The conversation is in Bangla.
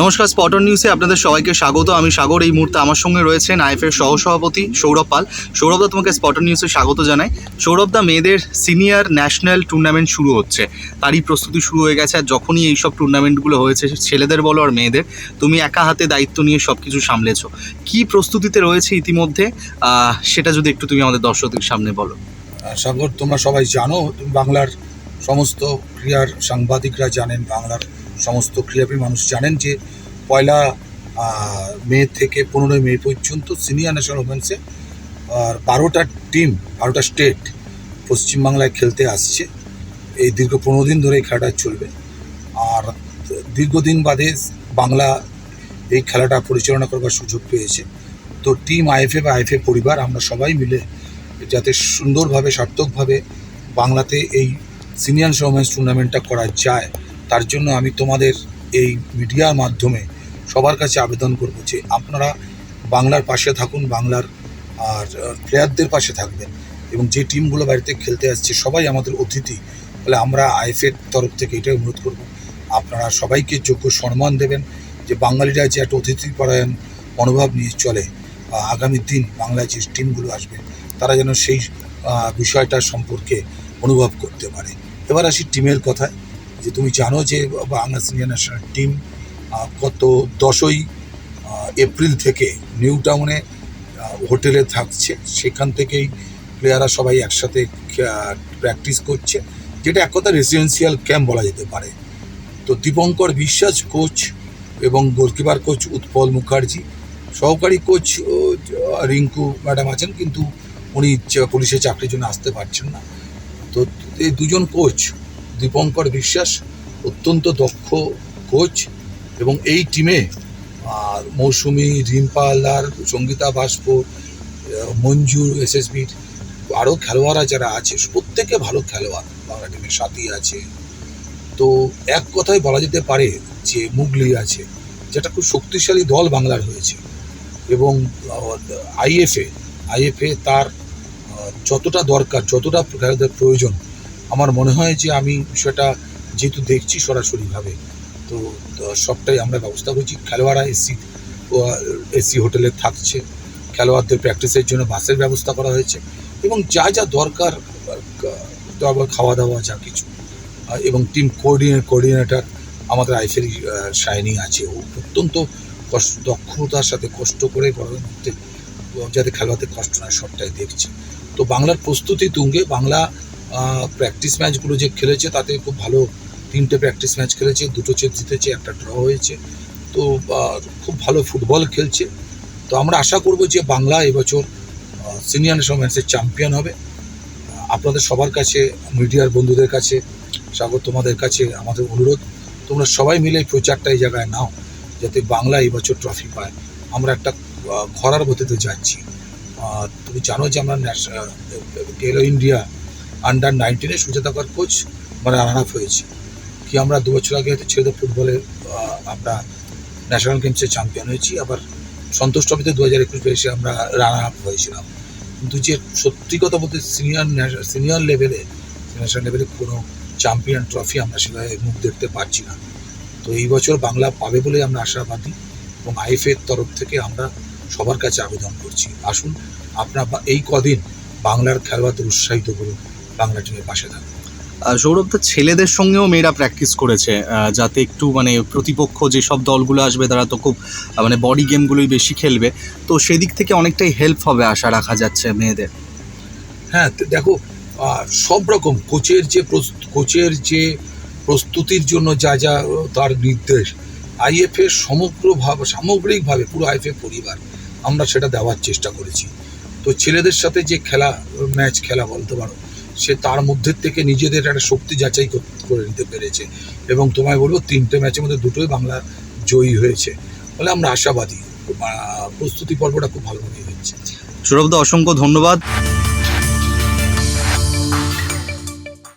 নমস্কার, স্পটন নিউজে আপনাদের সবাইকে স্বাগত। আমি সাগর, এই মুহূর্তে আমার সঙ্গে রয়েছেন আইএফের সহসভাপতি সৌরভ পাল। সৌরভদা তোমাকে স্পটন নিউজে স্বাগত জানাই। সৌরভদা মেয়েদের সিনিয়র ন্যাশনাল টুর্নামেন্ট শুরু হচ্ছে। তারই প্রস্তুতি শুরু হয়ে গেছে আর যখনই এই সব টুর্নামেন্টগুলো হয়েছে, ছেলেদের বলো আর মেয়েদের, তুমি একা হাতে দায়িত্ব নিয়ে সব কিছু সামলেছো। কি প্রস্তুতিতে রয়েছে ইতিমধ্যে? সেটা যদি একটু তুমি আমাদের দর্শকদের সামনে বলো। সাগর, তোমরা সবাই জানো, বাংলার সমস্ত ক্রীড়ার সাংবাদিকরা জানেন বাংলার সমস্ত ক্রীড়াপ্রেমী মানুষ জানেন যে পয়লা মে থেকে পনেরোই মে পর্যন্ত সিনিয়র ন্যাশনাল ওমেন্সে আর বারোটা টিম বারোটা স্টেট পশ্চিমবাংলায় খেলতে আসছে। এই দীর্ঘ পনেরো দিন ধরে এই খেলাটা চলবে। আর দীর্ঘদিন বাদে বাংলা এই খেলাটা পরিচালনা করবার সুযোগ পেয়েছে। তো টিম আইএফএ বা আইএফএ পরিবার, আমরা সবাই মিলে যাতে সুন্দরভাবে, সার্থকভাবে বাংলাতে এই সিনিয়র ওমেন্স টুর্নামেন্টটা করা যায় তার জন্য আমি তোমাদের এই মিডিয়ার মাধ্যমে সবার কাছে আবেদন করব যে আপনারা বাংলার পাশে থাকুন, বাংলার আর প্লেয়ারদের পাশে থাকবেন এবং যে টিমগুলো বাড়িতে খেলতে আসছে সবাই আমাদের অতিথি। ফলে আমরা আইএফের তরফ থেকে এটাই অনুরোধ করব। আপনারা সবাইকে যোগ্য সম্মান দেবেন যে বাঙালিরা যে একটা অতিথি পরায়ণ মনোভাব নিয়ে চলে আগামী দিন বাংলায় যে টিমগুলো আসবে, তারা যেন সেই বিষয়টা সম্পর্কে অনুভব করতে পারে। এবার আসি টিমের কথায়। যে তুমি জানো যে বাংলা সিনিয়র ন্যাশনাল টিম গত দশই এপ্রিল থেকে নিউ টাউনে হোটেলে থাকছে। সেখান থেকেই প্লেয়াররা সবাই একসাথে প্র্যাকটিস করছে, যেটা এক কথা রেসিডেন্সিয়াল ক্যাম্প বলা যেতে পারে। তো দীপঙ্কর বিশ্বাস কোচ এবং গোলকিপার কোচ উৎপল মুখার্জি, সহকারী কোচ রিঙ্কু ম্যাডাম আছেন, কিন্তু উনি পুলিশের চাকরির জন্য আসতে পারছেন না। তো এই দুজন কোচ দীপঙ্কর বিশ্বাস অত্যন্ত দক্ষ কোচ এবং এই টিমে, আর মৌসুমি রিম্পা আল্লার সঙ্গীতা বাষ্প মঞ্জু এসএসবির আরও খেলোয়াড়রা যারা আছে, প্রত্যেকে ভালো খেলোয়াড় বাংলা টিমের সাথী আছে। তো এক কথায় বলা যেতে পারে যে মুগলি আছে, যেটা খুব শক্তিশালী দল বাংলার হয়েছে এবং আইএফএ আইএফএ তার যতটা দরকার, যতটা খেলোয়াড়দের প্রয়োজন আমার মনে হয় যে আমি বিষয়টা যেহেতু দেখছি সরাসরিভাবে, তো সবটাই আমরা ব্যবস্থা করছি। খেলোয়াড়রা এসি এসি হোটেলে থাকছে। খেলোয়াড়দের প্র্যাকটিসের জন্য বাসের ব্যবস্থা করা হয়েছে এবং যা যা দরকার খাওয়া দাওয়া যা কিছু। এবং টিম কোঅর্ডিনেট কোঅর্ডিনেটর আমাদের আইফের শাইনি আছে। ও অত্যন্ত কষ্ট দক্ষতার সাথে কষ্ট করে যাতে খেলোয়াড়দের কষ্ট না সবটাই দেখছে। তো বাংলার প্রস্তুতি তুঙ্গে, বাংলা প্র্যাকটিস ম্যাচগুলো যে খেলেছে, তাতে খুব ভালো তিনটে প্র্যাকটিস ম্যাচ খেলেছে, দুটো চেক জিতেছে, একটা ড্র হয়েছে। তো খুব ভালো ফুটবল খেলছে। তো আমরা আশা করব যে বাংলা এবছর সিনিয়র ন্যাশনাল ম্যাচের চ্যাম্পিয়ন হবে। আপনাদের সবার কাছে, মিডিয়ার বন্ধুদের কাছে, সাগর তোমাদের কাছে আমাদের অনুরোধ, তোমরা সবাই মিলে প্রচারটা এই জায়গায় নাও, যাতে বাংলা এবছর ট্রফি পায়। আমরা একটা ঘরার গতিতে যাচ্ছি। তুমি জানো যে আমরা গেলো ইন্ডিয়া আন্ডার নাইনটিনে সুজাতাকার কোচ মানে রান আপ হয়েছি। কি আমরা দু বছর আগে হয়তো ছেলেদের ফুটবলে আমরা ন্যাশনাল গেমসে চ্যাম্পিয়ন হয়েছি। আবার সন্তোষ ট্রফিতে দু হাজার একুশ বেশি আমরা রান আপ হয়েছিলাম। কিন্তু যে সত্যি কথা বলতে সিনিয়র সিনিয়র লেভেলে ন্যাশনাল লেভেলে কোনো চ্যাম্পিয়ন ট্রফি আমরা সেভাবে মুখ দেখতে পারছি না। তো এই বছর বাংলা পাবে বলে আমরা আশাবাদী এবং আইএফের তরফ থেকে আমরা সবার কাছে আবেদন করছি। আসুন, আপনার এই কদিন বাংলার খেলোয়াড়দের উৎসাহিত করুন। বাংলা টিমের পাশে থাকুন আহ, সৌরভদা ছেলেদের সঙ্গেও মেয়েরা প্র্যাকটিস করেছে যাতে একটু মানে প্রতিপক্ষ যেসব দলগুলো আসবে তারা তো খুব মানে বডি গেমগুলোই বেশি খেলবে। তো সেদিক থেকে অনেকটাই হেল্প হবে আশা রাখা যাচ্ছে মেয়েদের। হ্যাঁ তো দেখো সব রকম কোচের যে কোচের যে প্রস্তুতির জন্য যা যা তার নির্দেশ আইএফএ সমগ্রভাবে সামগ্রিকভাবে পুরো আইএফএ পরিবার আমরা সেটা দেওয়ার চেষ্টা করেছি। তো ছেলেদের সাথে যে খেলা ম্যাচ খেলা বলতে পারো সে তার মধ্যে থেকে নিজেদের একটা শক্তি যাচাই করে নিতে পেরেছে। এবং তোমায় বলব, তিনটে ম্যাচের মধ্যে দুটোই বাংলা জয়ী হয়েছে ফলে আমরা আশাবাদী। প্রস্তুতি পর্বটা খুব ভালোভাবে হচ্ছে। সৌরভদা, অসংখ্য ধন্যবাদ।